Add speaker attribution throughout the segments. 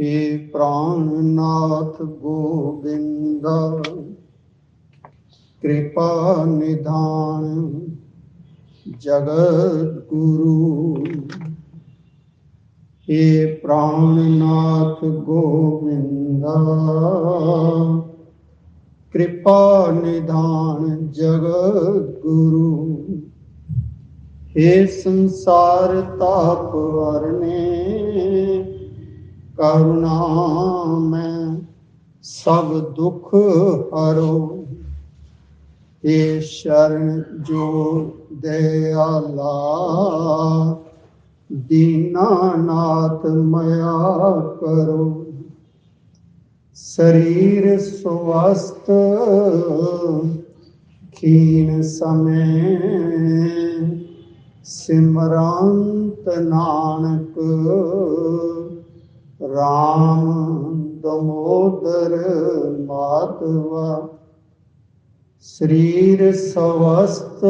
Speaker 1: ਹੇ ਪ੍ਰਾਨਨਾਥ ਗੋਬਿੰਦ। ਕਿਰਪਾ ਨਿਧਾਨ ਜਗਤ ਗੁਰੂ। ਹੇ ਪ੍ਰਾਨਨਾਥ ਗੋਬਿੰਦ। ਕਿਰਪਾ ਨਿਧਾਨ ਜਗਤ ਗੁਰੂ। ਹੇ ਸੰਸਾਰ ਤਾਪ ਵਰਨੇ। ਕਰੁਣਾ ਮੈਂ ਸਭ ਦੁੱਖ ਹਰੋ। ਏ ਸ਼ਰਨ ਜੋ ਦਇਆਲਾ, ਦੀਨਾਨਾਥ ਮਇਆ ਕਰੋ। ਸਰੀਰ ਸੁਵਸਤ ਕੀਨ ਸਮੇ, ਸਿਮਰੰਤ ਨਾਨਕ। ਰਾਮ ਦਮੋਦਰ ਮਾਤਵਾ ਸਰੀਰ ਸਵਸਤ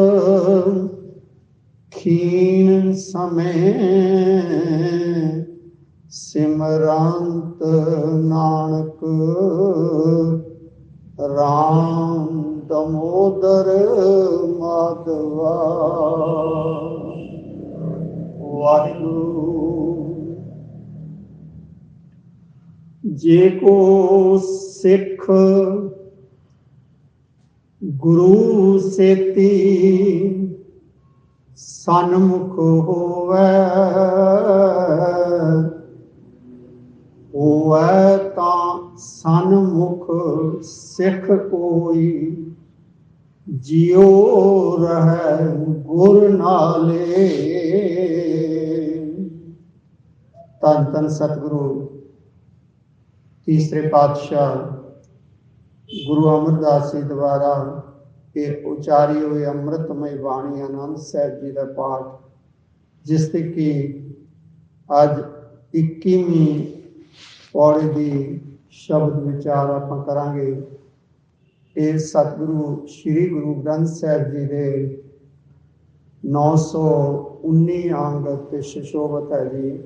Speaker 1: ਖੀਨ ਸਮੇ ਸਿਮਰੰਤ ਨਾਨਕ ਰਾਮ ਦਮੋਦਰ ਮਾਤਵਾ ਵਾਹਿਗੁਰੂ। ਜੇ ਕੋ ਸਿੱਖ ਗੁਰੂ ਸੇਤੀ ਸਨਮੁਖ ਹੋਵੇ ਹੋਵੇ ਤਾਂ ਸਨਮੁਖ ਸਿੱਖ ਕੋਈ ਜਿਉ ਰਹਿ ਗੁਰ ਨਾਲੇ। ਤਨ ਤਨ ਸਤਿਗੁਰੂ। ਤੀਸਰੇ ਪਾਤਸ਼ਾਹ ਗੁਰੂ ਅਮਰਦਾਸ ਜੀ ਦੁਆਰਾ ਇਹ ਉਚਾਰੀ ਹੋਈ ਅੰਮ੍ਰਿਤਮਈ ਬਾਣੀ ਆਨੰਦ ਸਾਹਿਬ ਜੀ ਦਾ ਪਾਠ, ਜਿਸ ਤੇ ਕਿ ਅੱਜ 21ਵੀਂ ਪੌੜੀ ਦੀ ਸ਼ਬਦ ਵਿਚਾਰ ਆਪਾਂ ਕਰਾਂਗੇ। ਇਹ ਸਤਿਗੁਰੂ ਸ੍ਰੀ ਗੁਰੂ ਗ੍ਰੰਥ ਸਾਹਿਬ ਜੀ ਦੇ 919 ਅੰਗ ਤੇ ਸ਼ੋਭਤ ਹੈ ਜੀ।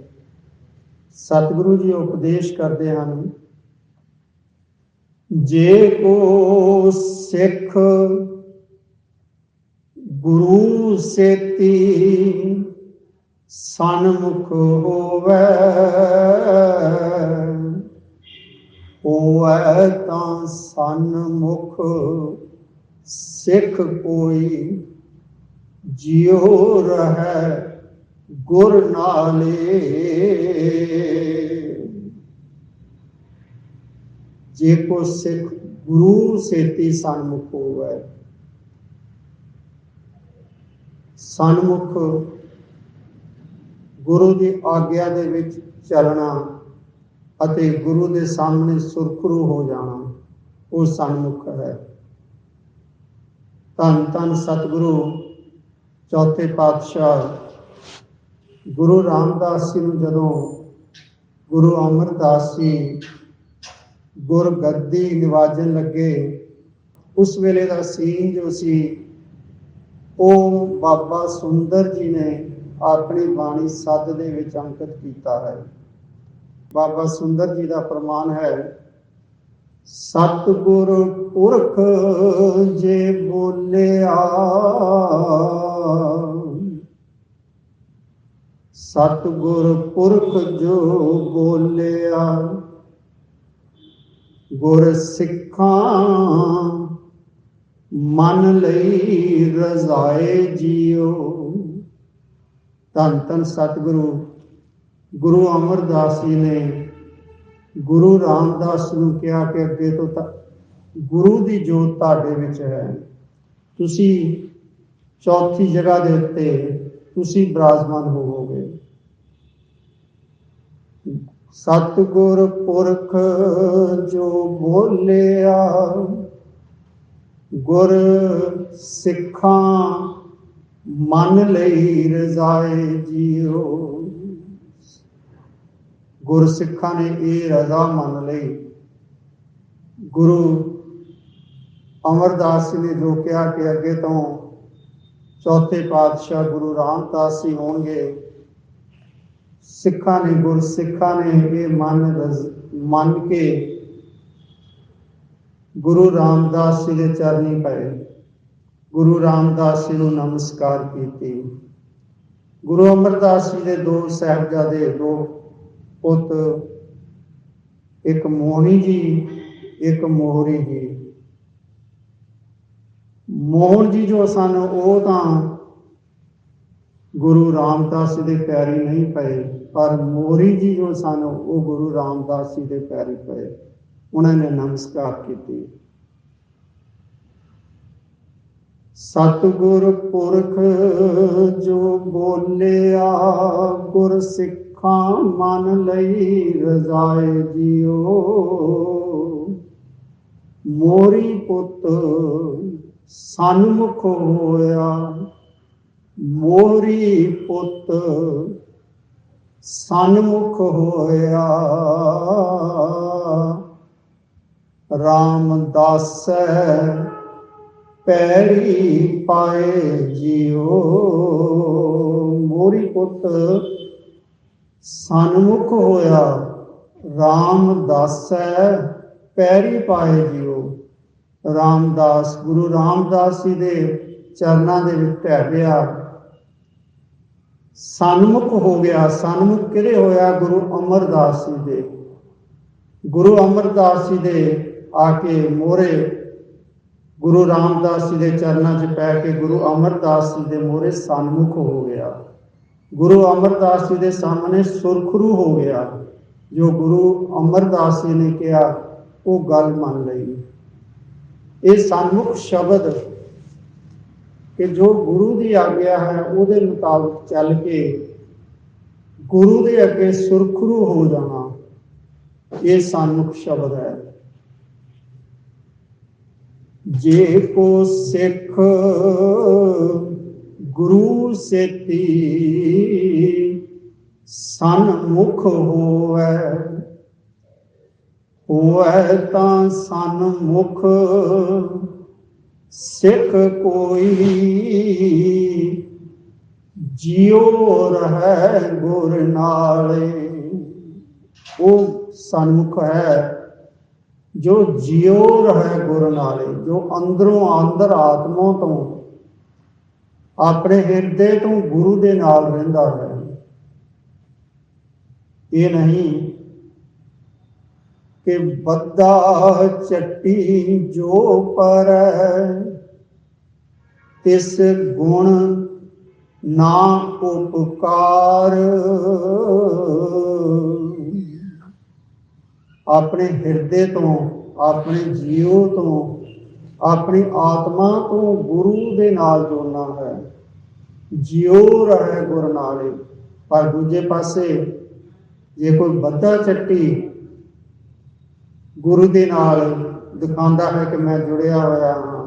Speaker 1: ਸਤਿਗੁਰੂ ਜੀ ਉਪਦੇਸ਼ ਕਰਦੇ ਹਨ ਜੇ ਕੋ ਸਿੱਖ ਗੁਰੂ ਸੇਤੀ ਸਨਮੁਖ ਹੋਵੇ ਹੋਵੇ ਤਾਂ ਸਨਮੁਖ ਸਿੱਖ ਕੋਈ ਜਿਉ ਰਹਿ ਗੁਰ ਨਾਲੇ। ਜੇ ਕੋ ਸਿੱਖ ਗੁਰੂ ਸੇਤੀ ਸਨਮੁਖ ਹੋਵੇ। ਸਨਮੁਖ ਗੁਰੂ ਦੀ ਆਗਿਆ ਦੇ ਵਿੱਚ ਚੱਲਣਾ ਅਤੇ ਗੁਰੂ ਦੇ ਸਾਹਮਣੇ ਸੁਰਖਰੂ ਹੋ ਜਾਣਾ, ਉਹ ਸਨਮੁਖ ਹੈ। ਤਨ ਤਨ ਸਤਿਗੁਰੂ, ਚੌਥੇ ਪਾਤਸ਼ਾਹ ਗੁਰੂ ਰਾਮਦਾਸ ਜੀ ਨੂੰ ਜਦੋਂ ਗੁਰੂ ਅਮਰਦਾਸ ਜੀ ਗੁਰਗੱਦੀ ਨਿਵਾਜਣ ਲੱਗੇ। ਉਸ ਵੇਲੇ ਦਾ ਸੀਨ ਜੋ ਸੀ, ਉਹ ਬਾਬਾ ਸੁੰਦਰ ਜੀ ਨੇ ਆਪਣੀ ਬਾਣੀ ਸੱਦ ਦੇ ਵਿੱਚ ਅੰਕਿਤ ਕੀਤਾ ਹੈ। ਬਾਬਾ ਸੁੰਦਰ ਜੀ ਦਾ ਫਰਮਾਨ ਹੈ, ਸਤਿਗੁਰ ਪੁਰਖ ਜੇ ਬੋਲਿਆ, ਸਤਿਗੁਰ ਪੁਰਖ ਜੋ ਬੋਲਿਆ ਗੁਰ ਸਿੱਖਾਂ ਮਨ ਲਈ ਰਜ਼ਾਏ ਜੀਓ। ਧੰਨ ਧੰਨ ਸਤਿਗੁਰੂ, ਗੁਰੂ ਅਮਰਦਾਸ ਜੀ ਨੇ ਗੁਰੂ ਰਾਮਦਾਸ ਨੂੰ ਕਿਹਾ ਕਿ ਅੱਗੇ ਤੋਂ ਤਾਂ ਗੁਰੂ ਦੀ ਜੋਤ ਤੁਹਾਡੇ ਵਿੱਚ ਹੈ। ਤੁਸੀਂ ਚੌਥੀ ਜਗ੍ਹਾ ਦੇ ਉੱਤੇ ਤੁਸੀਂ ਬਰਾਜਮਾਨ ਹੋਵੋਗੇ। ਸਤਿਗੁਰ ਪੁਰਖ ਜੋ ਬੋਲਿਆ, ਗੁਰ ਸਿੱਖਾਂ ਮਨ ਲਈ ਰਜ਼ਾਏ ਜੀਓ। ਗੁਰ ਸਿੱਖਾਂ ਨੇ ਇਹ ਰਜ਼ਾ ਮੰਨ ਲਈ। ਗੁਰੂ ਅਮਰਦਾਸ ਜੀ ਨੇ ਜੋ ਕਿਹਾ ਕਿ ਅੱਗੇ ਤੋਂ ਚੌਥੇ ਪਾਤਸ਼ਾਹ ਗੁਰੂ ਰਾਮਦਾਸ ਜੀ ਹੋਣਗੇ ਸਿੱਖਾਂ ਨੇ, ਗੁਰ ਸਿੱਖਾਂ ਨੇ ਇਹ ਮੰਨ ਮੰਨ ਕੇ ਗੁਰੂ ਰਾਮਦਾਸ ਜੀ ਦੇ ਚਰਨੀ ਪਏ। ਗੁਰੂ ਰਾਮਦਾਸ ਜੀ ਨੂੰ ਨਮਸਕਾਰ ਕੀਤੀ। ਗੁਰੂ ਅਮਰਦਾਸ ਜੀ ਦੇ ਦੋ ਸਾਹਿਬਜ਼ਾਦੇ, ਦੋ ਪੁੱਤ, ਇੱਕ ਮੋਹਣੀ ਜੀ, ਇੱਕ ਮੋਹਰੀ ਜੀ। ਮੋਹਨ ਜੀ ਜੋ ਸਨ, ਉਹ ਤਾਂ ਗੁਰੂ ਰਾਮਦਾਸ ਜੀ ਦੇ ਪੈਰੀ ਨਹੀਂ ਪਏ, ਪਰ ਮੋਹਰੀ ਜੀ ਜੋ ਸਨ, ਉਹ ਗੁਰੂ ਰਾਮਦਾਸ ਜੀ ਦੇ ਪੈਰੀ ਪਏ। ਉਹਨਾਂ ਨੇ ਨਮਸਕਾਰ ਕੀਤੀ। ਸਤਿਗੁਰ ਪੁਰਖ ਜੋ ਬੋਲਿਆ, ਗੁਰ ਸਿੱਖਾਂ ਮਨ ਲਈ ਰਜ਼ਾਏ ਜਿਉ ਮੋਰੀ ਪੁੱਤ ਸਨਮੁਖ ਹੋਇਆ ਮੋਰੀ ਪੁੱਤ, ਸਨਮੁਖ ਹੋਇਆ। ਰਾਮਦਾਸੈ ਪੈਰੀ ਪਾਏ ਜਿਉ। ਮੋਰੀ ਪੁੱਤ, ਸਨਮੁਖ ਹੋਇਆ। ਰਾਮਦਾਸੈ ਪੈਰੀ ਪਾਏ ਜਿਉ। ਰਾਮਦਾਸ, ਗੁਰੂ ਰਾਮਦਾਸ ਜੀ ਦੇ ਚਰਨਾਂ ਦੇ ਵਿੱਚ ਢਹਿ ਗਿਆ ਸਨਮੁਖ ਹੋ ਗਿਆ। ਸਨਮੁਖ ਕਿਹਦੇ ਹੋਇਆ? ਗੁਰੂ ਅਮਰਦਾਸ ਜੀ ਦੇ। ਗੁਰੂ ਅਮਰਦਾਸ ਜੀ ਦੇ ਆ ਕੇ ਮੋਰੇ ਗੁਰੂ ਰਾਮਦਾਸ ਜੀ ਦੇ ਚਰਨਾਂ 'ਚ ਪੈ ਕੇ ਗੁਰੂ ਅਮਰਦਾਸ ਜੀ ਦੇ ਮੋਰੇ ਸਨਮੁਖ ਹੋ ਗਿਆ। ਗੁਰੂ ਅਮਰਦਾਸ ਜੀ ਦੇ ਸਾਹਮਣੇ ਸੁਰਖਰੂ ਹੋ ਗਿਆ। ਜੋ ਗੁਰੂ ਅਮਰਦਾਸ ਜੀ ਨੇ ਕਿਹਾ, ਉਹ ਗੱਲ ਮੰਨ ਲਈ। ਇਹ ਸਨਮੁਖ ਸ਼ਬਦ ਕਿ ਜੋ ਗੁਰੂ ਦੀ ਆਗਿਆ ਹੈ, ਉਹਦੇ ਮੁਤਾਬਕ ਚੱਲ ਕੇ ਗੁਰੂ ਦੇ ਅੱਗੇ ਸੁਰਖਰੂ ਹੋ ਜਾਣਾ ਇਹ ਸਨਮੁਖ ਸ਼ਬਦ ਹੈ। ਜੇ ਕੋ ਸਿੱਖ ਗੁਰੂ ਸੇਤੀ ਸਨਮੁਖ ਹੋਵੇ ਹੋਵੇ ਤਾਂ ਸਨਮੁਖ ਸਿੱਖ ਕੋਈ ਜਿਉ ਰਹਿ ਗੁਰ ਨਾਲੇ। ਉਹ ਸਨਮੁਖ ਹੈ ਜੋ ਜਿਉ ਰਹਿ ਗੁਰ ਨਾਲੇ, ਜੋ ਅੰਦਰੋਂ ਅੰਦਰ ਆਤਮਾ ਤੋਂ ਆਪਣੇ ਹਿਰਦੇ ਤੋਂ ਗੁਰੂ ਦੇ ਨਾਲ ਰਹਿੰਦਾ ਹੈ। ਇਹ ਨਹੀਂ ਕਿ ਬੱਦਾ ਚੱਟੀ ਜੋ ਪਰ, ਤਿਸ ਗੁਣ ਨਾ ਉਪਕਾਰ। ਆਪਣੇ ਹਿਰਦੇ ਤੋਂ, ਆਪਣੇ ਜੀਵ ਤੋਂ, ਆਪਣੀ ਆਤਮਾ ਤੋਂ ਗੁਰੂ ਦੇ ਨਾਲ ਜੋੜਨਾ ਹੈ। ਜਿਉ ਰਹੇ ਗੁਰ ਨਾਲੇ। ਪਰ ਦੂਜੇ ਪਾਸੇ ਜੇ ਕੋਈ ਬੱਦਾ ਚੱਟੀ ਗੁਰੂ ਦੇ ਨਾਲ ਦਿਖਾਉਂਦਾ ਹੈ ਕਿ ਮੈਂ ਜੁੜਿਆ ਹੋਇਆ ਹਾਂ।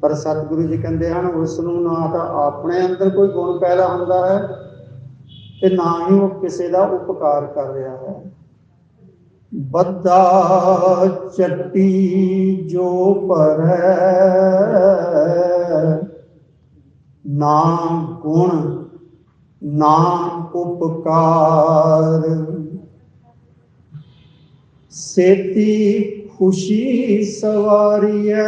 Speaker 1: ਪਰ ਸਤਿਗੁਰੂ ਜੀ ਕਹਿੰਦੇ ਹਨ ਉਸ ਨੂੰ ਨਾ ਤਾਂ ਆਪਣੇ ਅੰਦਰ ਕੋਈ ਗੁਣ ਪੈਦਾ ਹੁੰਦਾ ਹੈ ਤੇ ਨਾ ਹੀ ਉਹ ਕਿਸੇ ਦਾ ਉਪਕਾਰ ਕਰ ਰਿਹਾ ਹੈ। ਬੱਦਾ ਚੱਟੀ ਜੋ ਪਰੈ ਨਾ ਗੁਣ, ਨਾ ਉਪਕਾਰ। ਸੇਤੀ ਖੁਸ਼ੀ ਸਵਾਰੀਐ।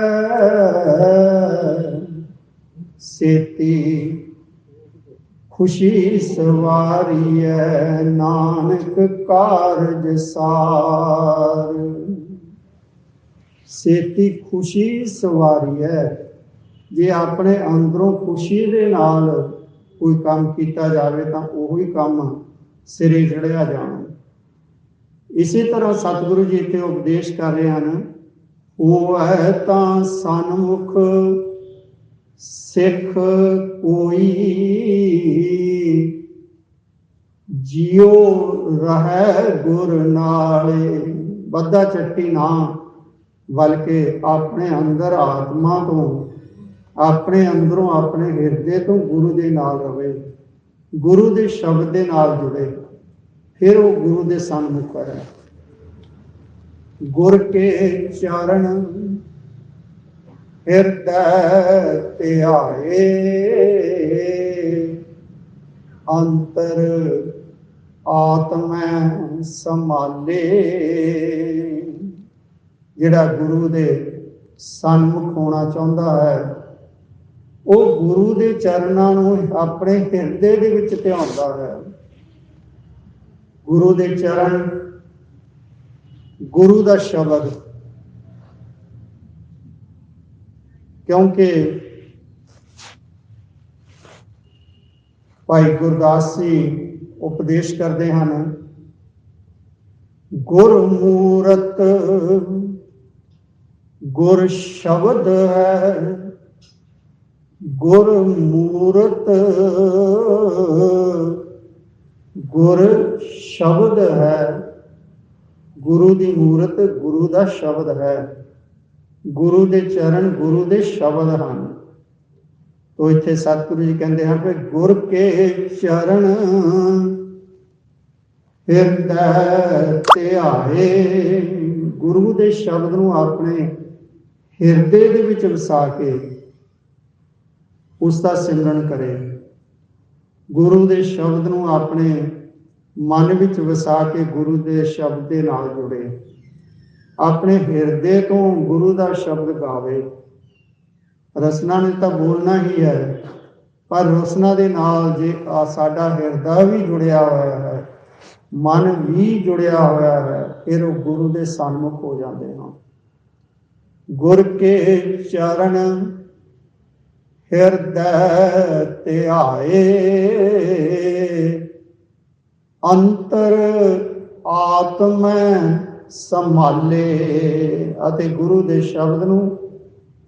Speaker 1: ਸੇਤੀ ਖੁਸ਼ੀ ਸਵਾਰੀਐ, ਨਾਨਕ ਕਾਰਜ ਸਾਰ। ਸੇਤੀ ਖੁਸ਼ੀ ਸਵਾਰੀਐ। ਜੇ ਆਪਣੇ ਅੰਦਰੋਂ ਖੁਸ਼ੀ ਦੇ ਨਾਲ ਕੋਈ ਕੰਮ ਕੀਤਾ ਜਾਵੇ ਤਾਂ ਉਹੀ ਕੰਮ ਸਿਰੇ ਚੜਿਆ ਜਾਣਾ। ਇਸੇ ਤਰ੍ਹਾਂ ਸਤਿਗੁਰੂ ਜੀ ਇੱਥੇ ਉਪਦੇਸ਼ ਕਰ ਰਹੇ ਹਨ ਉਹ ਹੈ ਤਾਂ ਸਨਮੁਖ ਸਿੱਖ ਕੋਈ, ਜਿਉ ਰਹਿ ਗੁਰ ਨਾਲੇ। ਬੱਦਾ ਚੱਟੀ ਨਾ, ਬਲਕਿ ਆਪਣੇ ਅੰਦਰ ਆਤਮਾ ਤੋਂ, ਆਪਣੇ ਅੰਦਰੋਂ ਆਪਣੇ ਹਿਰਦੇ ਤੋਂ ਗੁਰੂ ਦੇ ਨਾਲ ਰਵੇ, ਗੁਰੂ ਦੇ ਸ਼ਬਦ ਦੇ ਨਾਲ ਜੁੜੇ। ਫਿਰ ਉਹ ਗੁਰੂ ਦੇ ਸਨਮੁਖ ਹੈ ਗੁਰ ਕੇ ਚਰਨ ਹਿਰਦੈ ਧਿਆਏ ਅੰਤਰ ਆਤਮੈ ਸੰਭਾਲੇ। ਜਿਹੜਾ ਗੁਰੂ ਦੇ ਸਨਮੁਖ ਹੋਣਾ ਚਾਹੁੰਦਾ ਹੈ, ਉਹ ਗੁਰੂ ਦੇ ਚਰਨਾਂ ਨੂੰ ਆਪਣੇ ਹਿਰਦੇ ਦੇ ਵਿੱਚ ਧਿਆਉਂਦਾ ਹੈ। ਗੁਰੂ ਦੇ ਚਰਨ, ਗੁਰੂ ਦਾ ਸ਼ਬਦ। ਕਿਉਂਕਿ ਭਾਈ ਗੁਰਦਾਸ ਜੀ ਉਪਦੇਸ਼ ਕਰਦੇ ਹਨ, ਗੁਰ ਮੂਰਤ, ਗੁਰ ਸ਼ਬਦ ਹੈ, ਗੁਰ ਮੂਰਤ। ਗੁਰ ਸ਼ਬਦ ਹੈ। ਗੁਰੂ ਦੀ ਮੂਰਤ ਗੁਰੂ ਦਾ ਸ਼ਬਦ ਹੈ। ਗੁਰੂ ਦੇ ਚਰਨ ਗੁਰੂ ਦੇ ਸ਼ਬਦ ਹਨ। ਤੋ ਇੱਥੇ ਸਤਿਗੁਰੂ ਜੀ ਕਹਿੰਦੇ ਹਨ ਕਿ ਗੁਰ ਕੇ ਚਰਨ ਹਿਰਦੈ ਧਿਆਏ। ਗੁਰੂ ਦੇ ਸ਼ਬਦ ਨੂੰ ਆਪਣੇ ਹਿਰਦੇ ਦੇ ਵਿੱਚ ਵਸਾ ਕੇ ਉਸ ਦਾ ਸਿਮਰਨ ਕਰੇ। ਗੁਰੂ ਦੇ ਸ਼ਬਦ ਨੂੰ ਆਪਣੇ ਮਨ ਵਿੱਚ ਵਸਾ ਕੇ ਗੁਰੂ ਦੇ ਸ਼ਬਦ ਦੇ ਨਾਲ ਜੁੜੇ। ਆਪਣੇ ਹਿਰਦੇ ਤੋਂ ਗੁਰੂ ਦਾ ਸ਼ਬਦ ਗਾਵੇ। ਰਸਨਾ ਨੇ ਤਾਂ ਬੋਲਣਾ ਹੀ ਹੈ, ਪਰ ਰਸਨਾ ਦੇ ਨਾਲ ਜੇ ਸਾਡਾ ਹਿਰਦਾ ਵੀ ਜੁੜਿਆ ਹੋਇਆ ਹੈ, ਮਨ ਵੀ ਜੁੜਿਆ ਹੋਇਆ ਹੈ, ਫਿਰ ਉਹ ਗੁਰੂ ਦੇ ਸਨਮੁਖ ਹੋ ਜਾਂਦੇ ਹਾਂ। ਗੁਰ ਕੇ ਚਰਨ ਹਿਰਦੈ ਧਿਆਏ ਅੰਤਰ ਆਤਮੈ ਸੰਭਾਲੇ ਅਤੇ ਗੁਰੂ ਦੇ ਸ਼ਬਦ ਨੂੰ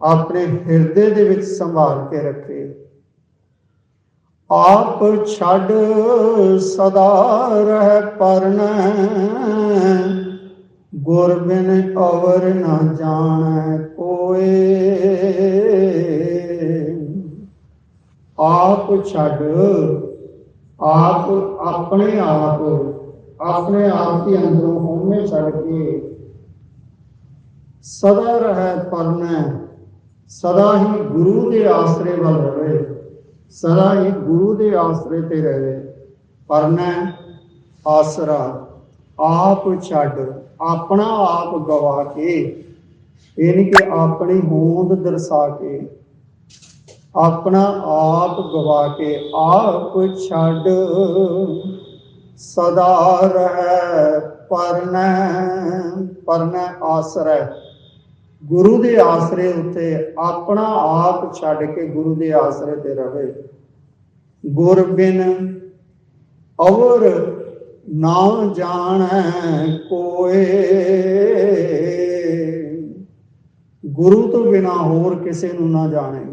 Speaker 1: ਆਪਣੇ ਹਿਰਦੇ ਦੇ ਵਿੱਚ ਸੰਭਾਲ ਕੇ ਰੱਖੇ। ਆਪ ਛੱਡ ਸਦਾ ਰਹਿ ਪਰਨੈ। ਗੁਰ ਬਿਨ ਅਵਰ ਨਾ ਜਾਣੈ ਕੋਏ। ਆਪ ਛੱਡ, ਆਪ ਆਪਣੇ ਆਪ ਆਪਣੇ ਆਪ ਦੇ ਅੰਦਰੋਂ ਹਉਮੈ ਛੱਡ ਕੇ ਸਦਾ ਰਹਿ ਪਰਨੈ ਸਦਾ ਹੀ ਗੁਰੂ ਦੇ ਆਸਰੇ ਵੱਲ ਰਹੇ, ਸਦਾ ਹੀ ਗੁਰੂ ਦੇ ਆਸਰੇ ਤੇ ਰਹੇ। ਪਰਨੈ ਆਸਰਾ, ਆਪ ਛੱਡ, ਆਪਣਾ ਆਪ ਗਵਾ ਕੇ ਇਹ ਨਹੀਂ ਕਿ ਆਪਣੀ ਹੋਂਦ ਦਰਸਾ ਕੇ ਆਪਣਾ ਆਪ ਗਵਾ ਕੇ ਆਪ ਛੱਡ ਸਦਾ ਰਹਿ ਪਰਨੈ ਪਰਨੈ ਆਸਰੈ। ਗੁਰੂ ਦੇ ਆਸਰੇ ਉੱਤੇ ਆਪਣਾ ਆਪ ਛੱਡ ਕੇ ਗੁਰੂ ਦੇ ਆਸਰੇ ਤੇ ਰਹੇ ਗੁਰ ਬਿਨ ਔਰ ਨਾ ਜਾਣੈ ਕੋਏ। ਗੁਰੂ ਤੋਂ ਬਿਨਾ ਹੋਰ ਕਿਸੇ ਨੂੰ ਨਾ ਜਾਣੇ।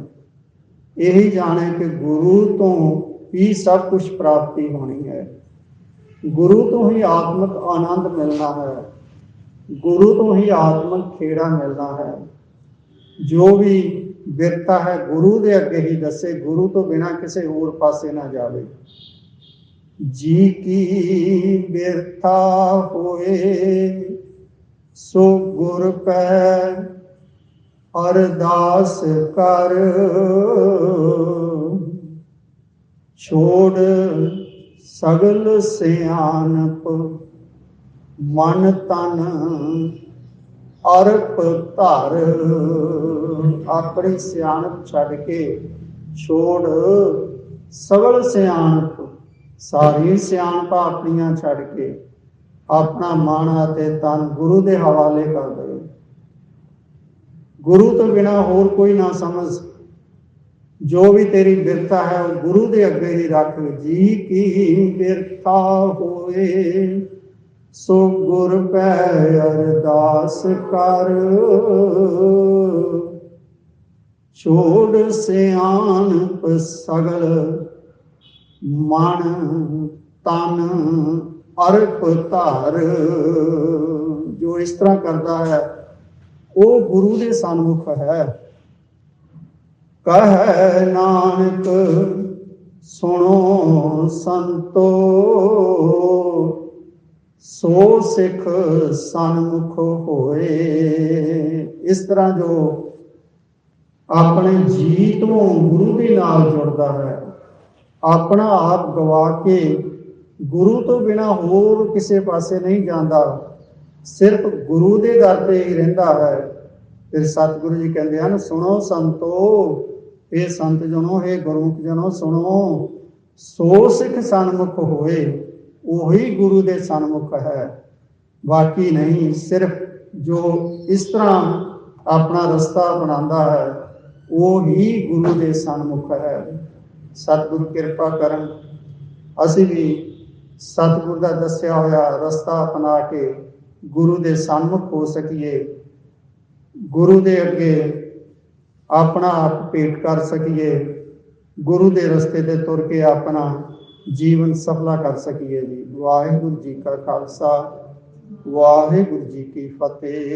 Speaker 1: ਇਹੀ ਜਾਣੇ ਕਿ ਗੁਰੂ ਤੋਂ ਹੀ ਸਭ ਕੁਝ ਪ੍ਰਾਪਤੀ ਹੋਣੀ ਹੈ। ਗੁਰੂ ਤੋਂ ਹੀ ਆਤਮਿਕ ਆਨੰਦ ਮਿਲਣਾ ਹੈ। ਗੁਰੂ ਤੋਂ ਹੀ ਆਤਮਿਕ ਖੇੜਾ ਮਿਲਣਾ ਹੈ। ਜੋ ਵੀ ਬਿਰਤਾ ਹੈ, ਗੁਰੂ ਦੇ ਅੱਗੇ ਹੀ ਦੱਸੇ, ਗੁਰੂ ਤੋਂ ਬਿਨਾ ਕਿਸੇ ਹੋਰ ਪਾਸੇ ਨਾ ਜਾਵੇ। ਜੀ ਕੀ ਬਿਰਤਾ ਹੋਏ, ਸੋ ਗੁਰ ਪੈ ਅਰਦਾਸ ਕਰ। ਛੋੜ ਸਗਲ ਸਿਆਨਪ ਮਨ ਤਨ ਅਰਪ ਧਰ। ਆਪਣੀ ਸਿਆਣਪ ਛੱਡ ਕੇ ਛੋੜ ਸਗਲ ਸਿਆਣਪ ਸਾਰੀ ਸਿਆਣਪਾਂ ਆਪਣੀਆਂ ਛੱਡ ਕੇ ਆਪਣਾ ਮਨ ਅਤੇ ਤਨ ਗੁਰੂ ਦੇ ਹਵਾਲੇ ਕਰ ਦੇ ਗੁਰੂ ਤੋਂ ਬਿਨਾ ਹੋਰ ਕੋਈ ਨਾ ਸਮਝ। ਜੋ ਵੀ ਤੇਰੀ ਬਿਰਤਾ ਹੈ, ਉਹ ਗੁਰੂ ਦੇ ਅੱਗੇ ਹੀ ਰੱਖ। ਜੀ ਕੀ ਬਿਰਤਾ ਹੋਏ, ਸੋ ਗੁਰ ਪੈ ਅਰਦਾਸ ਕਰ। ਛੋੜ ਸਿਆਣਪ ਸਗਲ, ਮਨ ਤਨ ਅਰਪ ਧਰ। ਜੋ ਇਸ ਤਰ੍ਹਾਂ ਕਰਦਾ ਹੈ ਉਹ ਗੁਰੂ ਦੇ ਸਨਮੁਖ ਹੈ। ਕਹੈ ਨਾਨਕ, ਸੁਣੋ ਸੰਤੋ। ਸੋ ਸਿੱਖ ਸਨਮੁਖ ਹੋਏ। ਇਸ ਤਰ੍ਹਾਂ ਜੋ ਆਪਣੇ ਜੀ ਤੋਂ ਗੁਰੂ ਦੇ ਨਾਲ ਜੁੜਦਾ ਹੈ, ਆਪਣਾ ਆਪ ਗਵਾ ਕੇ ਗੁਰੂ ਤੋਂ ਬਿਨਾ ਹੋਰ ਕਿਸੇ ਪਾਸੇ ਨਹੀਂ ਜਾਂਦਾ। ਸਿਰਫ ਗੁਰੂ ਦੇ ਦਰ ਤੇ ਹੀ ਰਹਿੰਦਾ ਹੈ। ਫਿਰ ਸਤਿਗੁਰੂ ਜੀ ਕਹਿੰਦੇ ਹਨ, ਸੁਣੋ ਸੰਤੋ ਇਹ ਸੰਤ ਜਨੋ ਇਹ ਗੁਰਮੁਖ ਜਨੋ, ਸੁਣੋ। ਸੋ ਸਿੱਖ ਸਨਮੁਖ ਹੋਏ, ਉਹੀ ਗੁਰੂ ਦੇ ਸਨਮੁਖ ਹੈ। ਬਾਕੀ ਨਹੀਂ, ਸਿਰਫ ਜੋ ਇਸ ਤਰ੍ਹਾਂ ਆਪਣਾ ਰਸਤਾ ਬਣਾਉਂਦਾ ਹੈ, ਉਹ ਹੀ ਗੁਰੂ ਦੇ ਸਨਮੁਖ ਹੈ। ਸਤਿਗੁਰੂ ਕਿਰਪਾ ਕਰਨ। ਅਸੀਂ ਵੀ ਸਤਿਗੁਰ ਦਾ ਦੱਸਿਆ ਹੋਇਆ ਰਸਤਾ ਅਪਣਾ ਕੇ ਗੁਰੂ ਦੇ ਸਨਮੁਖ ਹੋ ਸਕੀਏ, ਗੁਰੂ ਦੇ ਅੱਗੇ ਆਪਣਾ ਆਪ ਭੇਟ ਕਰ ਸਕੀਏ, ਗੁਰੂ ਦੇ ਰਸਤੇ ਤੇ ਤੁਰ ਕੇ ਆਪਣਾ ਜੀਵਨ ਸਫਲਾ ਕਰ ਸਕੀਏ ਜੀ। ਵਾਹਿਗੁਰੂ ਜੀ ਕਾ ਖਾਲਸਾ, ਵਾਹਿਗੁਰੂ ਜੀ ਕੀ ਫਤਿਹ।